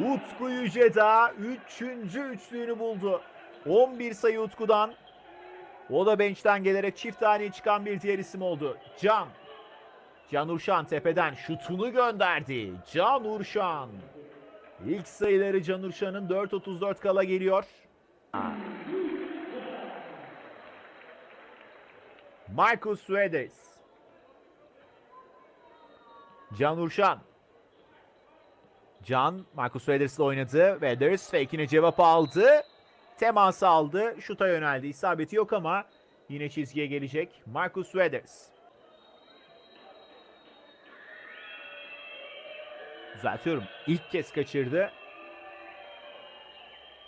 Utku Yüceda 3. üçlüğünü buldu. 11 sayı Utku'dan. O da bench'ten gelerek çift taneye çıkan bir diğer isim oldu. Can. Can Urşan tepeden şutunu gönderdi. Can Urşan. İlk sayıları Can Urşan'ın 4.34 kala geliyor. Marcus Suarez. Can Urşan. Can Marcus Weathers'la oynadı. Weathers fake'ine cevap aldı. Teması aldı. Şuta yöneldi. İsabeti yok ama yine çizgiye gelecek. Marcus Weathers. Düzeltiyorum. İlk kez kaçırdı.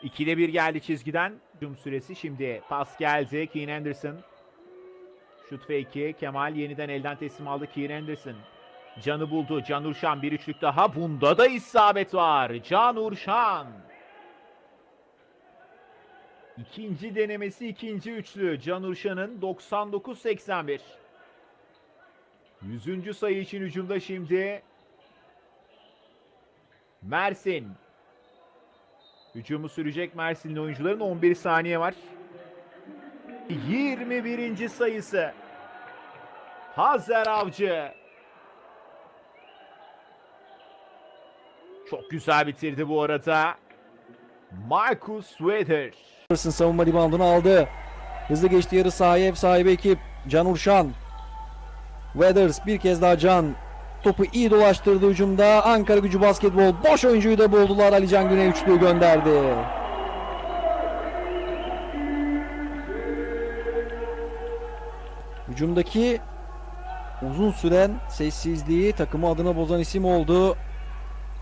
2'de 1 geldi çizgiden. Hücum süresi şimdi pas geldi. Keen Anderson. Şut fake'i. Kemal yeniden elden teslim aldı. Keen Anderson. Can'ı buldu. Can Urşan bir üçlük daha. Bunda da isabet var. Can Urşan. İkinci denemesi ikinci üçlü. Can Urşan'ın 99-81. Yüzüncü sayı için hücumda şimdi. Mersin. Hücumu sürecek Mersinli oyuncuların 11 saniye var. 21. sayısı. Hazer Avcı. Çok güzel bitirdi bu arada. Marcus. Anderson savunma reboundunu aldı. Hızlı geçti yarı sahaya ev sahibi ekip. Can Urşan. Weathers bir kez daha Can. Topu iyi dolaştırdı hücumda. Ankara gücü basketbol. Boş oyuncuyu da buldular. Ali Can Güney üçlüğü gönderdi. Hücumdaki uzun süren sessizliği takımı adına bozan isim oldu.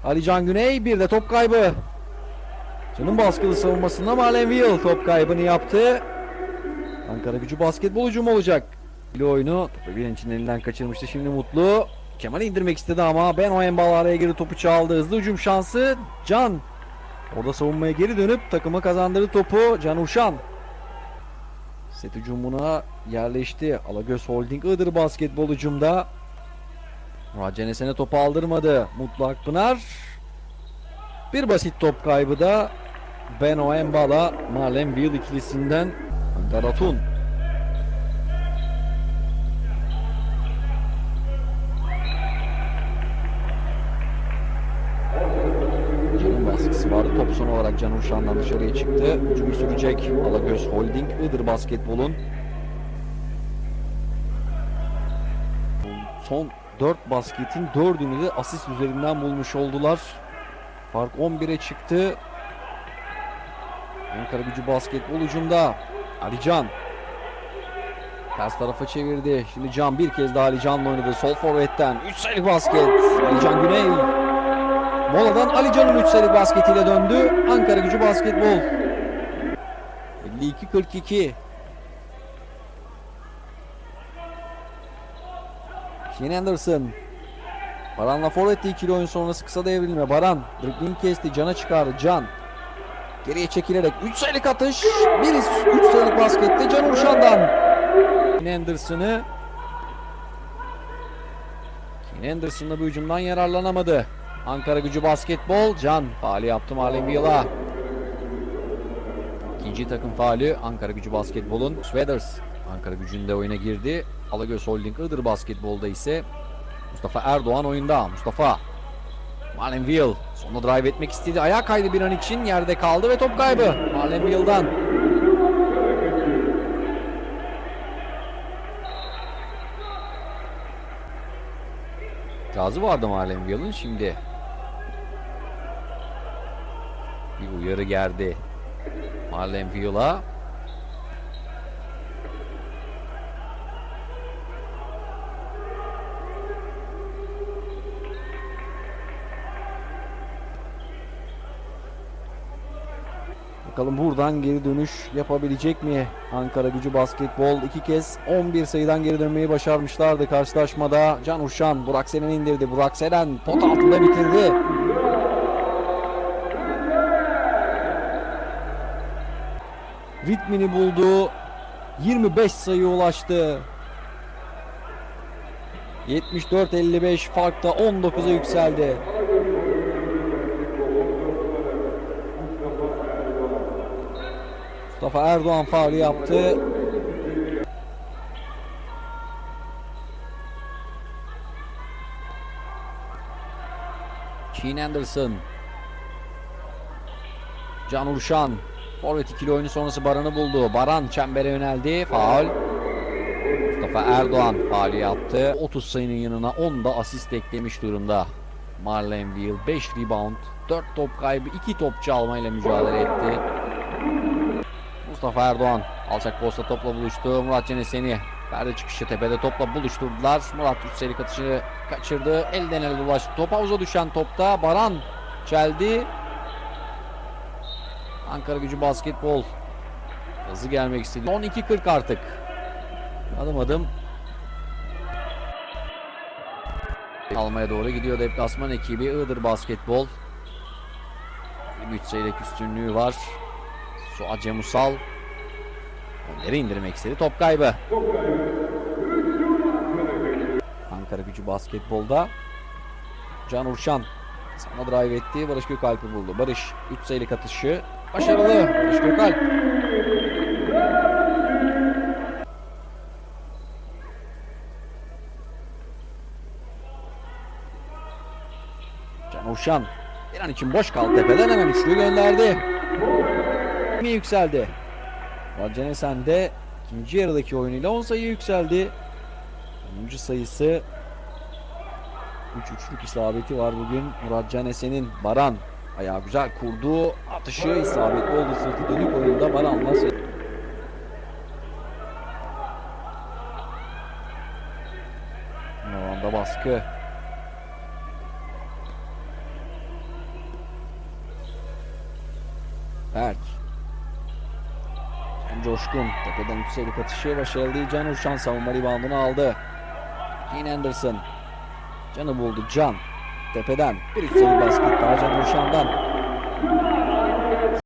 Ali Can Güney bir de top kaybı. Can'ın baskılı savunmasında Marlon Will top kaybını yaptı. Ankara gücü basketbol hücumu olacak. Bir oyunu topu Bilenç'in elinden kaçırmıştı. Şimdi Mutlu. Kemal'i indirmek istedi ama Ben Oembal araya girdi topu çaldı. Hızlı hücum şansı Can. Orada savunmaya geri dönüp takıma kazandırdı topu Can Uşan. Set hücumuna yerleşti. Alagöz Holding Iğdır basketbol hücumda. Murat Cenesen'e topu aldırmadı. Mutlu Akpınar. Bir basit top kaybı da Beno Embala Marlon Will ikilisinden Ankara Tun. Can'ın baskısı vardı. Top son olarak Can Uşan'dan dışarıya çıktı. Hücumu sürecek Alagöz Holding Iğdır basketbolun. Son 4 basketin 4'ünü de asist üzerinden bulmuş oldular. Fark 11'e çıktı. Ankara gücü basketbol ucunda. Ali Can. Ters tarafa çevirdi. Şimdi Can bir kez daha Ali Can'la oynadı. Sol forvetten 3 sayılık basket. Ali Can Güney. Moladan Ali Can'ın 3 sayılık basketiyle döndü. Ankara gücü basketbol. 52-42. Shane Anderson. Baran'la forvetle ikili oyun sonrası kısa devrilme. Baran dribbling kesti. Can'a çıkardı. Can. Geriye çekilerek 3 sayılık atış. Bir 3 sayılık baskette Can Urşan'dan. Kane Anderson'ı Kane Anderson'la bir hücumdan yararlanamadı. Ankara gücü basketbol. Can faali yaptı Marlon Villa. İkinci takım faali Ankara gücü basketbolun Sweathers. Ankara gücünde oyuna girdi. Alagöz Holding Iğdır basketbolda ise Mustafa Erdoğan oyunda. Mustafa Marlon Will sonunda drive etmek istedi. Ayağa kaydı bir an için yerde kaldı ve top kaybı. Marlon Will'dan. Gazı vardı Marlon Will'ın şimdi. Bir uyarı geldi. Marlon Will'a. Bakalım buradan geri dönüş yapabilecek mi? Ankara gücü basketbol iki kez 11 sayıdan geri dönmeyi başarmışlardı karşılaşmada. Can Uşan Burak Selen indirdi. Burak Selen pot altında bitirdi. Ritmini buldu. 25 sayı ulaştı. 74-55 farkta 19'a yükseldi. Mustafa Erdoğan faali yaptı. Keen Anderson. Can Urşan. Forvet ikili oyunu sonrası Baran'ı buldu. Baran çembere yöneldi. Faul. Mustafa Erdoğan faali yaptı. 30 sayının yanına 10 da asist eklemiş durumda. Marlenville 5 rebound, 4 top kaybı, 2 top çalmayla mücadele etti. Mustafa Erdoğan alçak posta topla buluştu. Murat Ceneseni perde çıkışı tepede topla buluşturdular. Murat üstelik atışı kaçırdı. Elden ele dolaştı. Top havuza düşen topta Baran çeldi. Ankara gücü basketbol hızlı gelmek istedi. Son 2.40 artık. Adım adım almaya doğru gidiyor deplasman ekibi Iğdır Basketbol. 23 sayılık üstünlüğü var. Suat Cemusal onları indirmek istedi. Top kaybı. Ankara gücü basketbolda Can Urşan sana drive etti. Barış Gökalp'i buldu. Barış 3 sayılık atışı başarılı. Barış Gökalp. Can Urşan bir an için boş kaldı tepeden hemen üçlü gönderdi. Mi yükseldi. Racane Sende ikinci yarıdaki oyunuyla 10 sayı yükseldi. 10. sayısı 3 üçlük isabeti var bugün. Murat Canesen'in Baran ayağı güzel kurdu. Atışı isabetli oldu sırtı dönük oyunda Baran'la se- Alanda baskı. Berk. Can Coşkun tepeden yükselik atışı başarılı. Can Urşan savunma reboundunu aldı. Keen Anderson. Can'ı buldu Can. Tepeden bir sayı basket daha Can Urşan'dan.